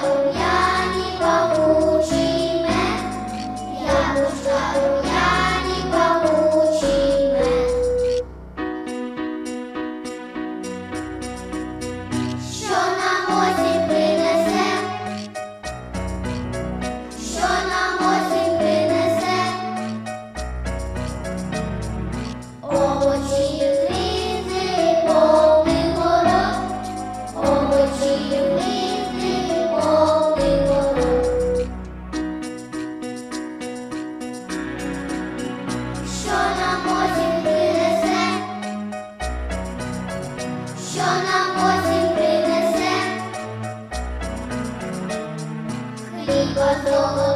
Hallelujah. Що нам осінь принесе? Хліба золота.